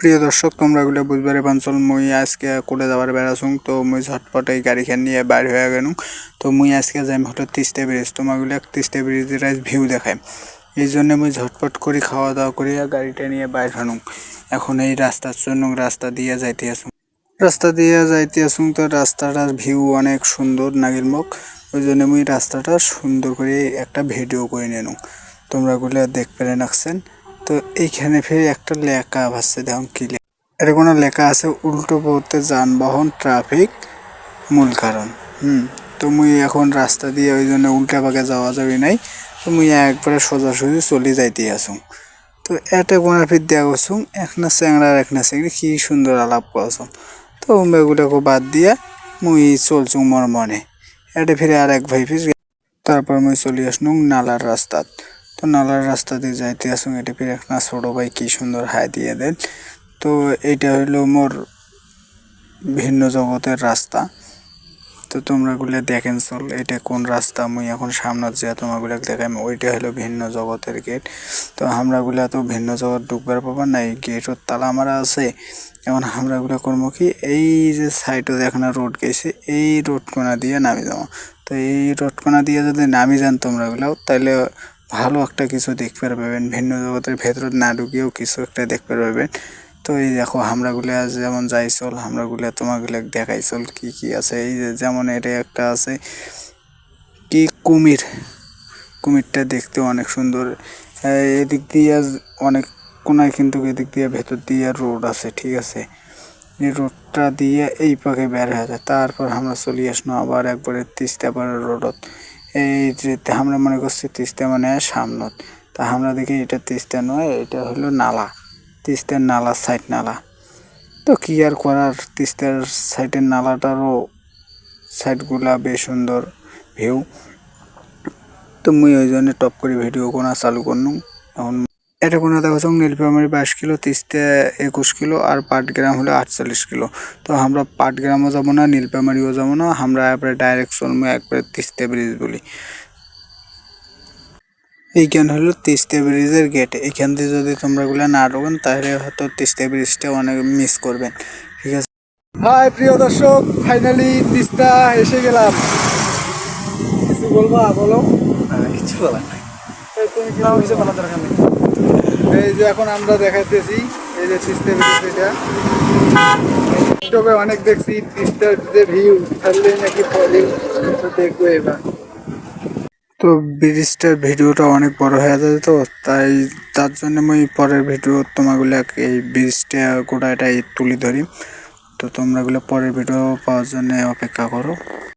প্রিয় দর্শক, তোমরা গুলো বুঝবারে পাঞ্চল মুই আজকে করে যাবার বেড়াছুং তো মুই ঝটপট এই গাড়ি খান নিয়ে বাইর হয়ে গেল তো মুই আজকে যাই হঠাৎ তিস্তে ব্রিজ, তোমাগুলো তিস্তে ব্রিজের ভিউ দেখাই এই জন্য মুই ঝটপট করে খাওয়া দাওয়া করি গাড়িটা নিয়ে বাইর হানুং এখন এই রাস্তার জন্য রাস্তা দিয়ে যাইতে আসুন রাস্তা দিয়ে যাইতে আসুন তো রাস্তাটার ভিউ অনেক সুন্দর নাগির মুখ ওই জন্য মুই রাস্তাটা সুন্দর করে একটা ভিডিও করে নিলাম। তোমরা গুলো দেখতে রাখছেন। তো এইখানে ফিরে একটা লেখা ভাসছে, দেখুন কি লেখা এটা কোনো লেখা আছে, উল্টো পথে যানবাহন, ট্রাফিক, মূল কারণ। হুম, তো মুই এখন রাস্তা দিয়ে ওই জন্য উল্টা পাকে যাওয়া যাবে নাই, তো মুই একবারে সোজাসুজি চলে যাইতে আসুন তো এটা গোনা ফির দেওয়া করছুম এক না চ্যাংড়া আর এক না চ্যাংড়ি, কি সুন্দর আলাপ করছুম তো মেগুলোকে বাদ দিয়ে মুই চলছুম মোর মনে এটা ফিরে আর এক ভাই ফির তারপর মুই চলে আসনুম নালার রাস্তাত। নালার রাস্তা দিয়ে যাইতে আসুন এটা ফিরে না ছোট ভাই কি সুন্দর হাই দিয়ে দেন। তো এইটা হইল মোর ভিন্ন জগতের রাস্তা। তো তোমরা গুলো দেখেন চল, এটা কোন রাস্তা? মুই এখন সামনে যে তোমারগুলো দেখাই, ওইটা হলো ভিন্ন জগতের গেট তো আমরা গুলা তো ভিন্ন জগৎ ঢুকবার পাবার না, এই গেটর তালা মারা আছে। এখন আমরা গুলো করব কি, এই যে সাইডে দেখানো রোড গেছে, এই রোড কোনা দিয়ে নামি যাব। তো এই রোড কোনা দিয়ে যদি নামি যান তোমরা গুলো তাহলে ভালো একটা কিছু দেখতে পারবেন, ভিন্ন জগতের ভেতর না ঢুকিয়েও কিছু একটা দেখতে পারবেন। তো এই দেখো, হামরাগুলো যেমন যাই চল, হামরাগুলো তোমাগুলো দেখাই চল, কি কি আছে। এই যে যেমন এটা একটা আছে, কি কুমির? কুমিরটা দেখতে অনেক সুন্দর। এদিক দিয়ে অনেক কোনায় কিন্তু এদিক দিয়ে ভেতর দিয়ে রোড আছে, ঠিক আছে? এই রোডটা দিয়ে এই পাখে বের হয়ে যায়। তারপর আমরা চলে আসনো আবার একবারে তিস্তা পাড়ার রোডত। এই যে আমরা মনে করছি তিস্তা মানে সামনত। তা আমরা দেখি এটা তিস্তা নয়, এটা হলো নালা। তিস্তার নালা, সাইড নালা। তো কি আর করার, তিস্তার সাইডের নালাটারও সাইডগুলা বেশ সুন্দর ভিউ তো মুই ওই জন্য টপ করে ভিডিও কোনা চালু করলুম। এখন এটা কোনো দেখো নীলফামারি বাইশ কিলো তিস্তে একুশ কিলো আর পাটগ্রাম হলো আটচল্লিশ কিলো। তো আমরা পাটগ্রামও যাব না নীলফামারিও যাব না আমরা একবারে ডাইরেক্ট চলবো একবারে তিস্তে ব্রিজ বলি। এইখান হলো তিস্তা ব্রিজের গেট এখান দিয়ে যদি তোমরা গুলা না ঢোকেন তাহলে হয়তো তিস্তা ব্রিজটা অনেক মিস করবেন। ঠিক আছে? হাই প্রিয় দর্শক ফাইনালি তিস্তা এসে গেলাম। কিছু বলবা? বলো। কিছু বলার নাই। তুমি? কিছু বলার দরকার নেই। এই যে এখন আমরা দেখাইতেছি, এই যে সিস্টেম এটা অনেক দেখছি তিস্তার যে ভিউ ছাড়লে নাকি দেখব এবার। তো ব্রিজটার ভিডিওটা অনেক বড় হয়ে যাবে তো, তাই তার জন্য আমি পরের ভিডিও তোমাগুলো এই ব্রিজটা গোটাটাই তুলে ধরি। তো তোমরা গুলো পরের ভিডিও পাওয়ার জন্য অপেক্ষা করো।